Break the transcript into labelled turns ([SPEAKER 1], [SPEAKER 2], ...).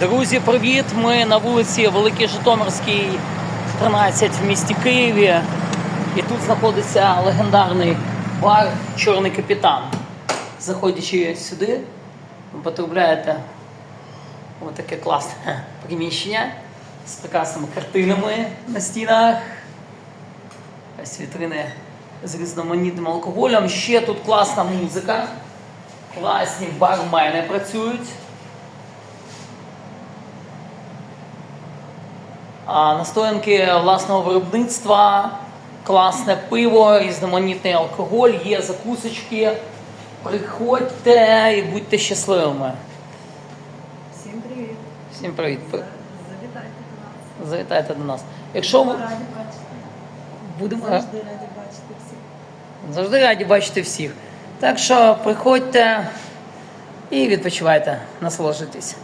[SPEAKER 1] Друзі, привіт! Ми на вулиці Великий Житомирський, 13 в місті Києві. І тут знаходиться легендарний бар Чорний капітан. Заходячи сюди, ви потрапляєте в таке класне приміщення з прекрасними картинами на стінах. Ось вітрини з різноманітним алкоголем. Ще тут класна музика. Класні бармени працюють. Настоянки власного виробництва, класне пиво, різноманітний алкоголь, є закусочки. Приходьте і будьте щасливими.
[SPEAKER 2] Всім привіт.
[SPEAKER 1] Всім привіт.
[SPEAKER 2] Завітайте до нас.
[SPEAKER 1] Завітайте до нас. Якщо ви
[SPEAKER 2] Раді бачити.
[SPEAKER 1] будемо
[SPEAKER 2] Завжди раді бачити всіх.
[SPEAKER 1] завжди раді бачити всіх. Так що приходьте і відпочивайте, насолоджуйтесь.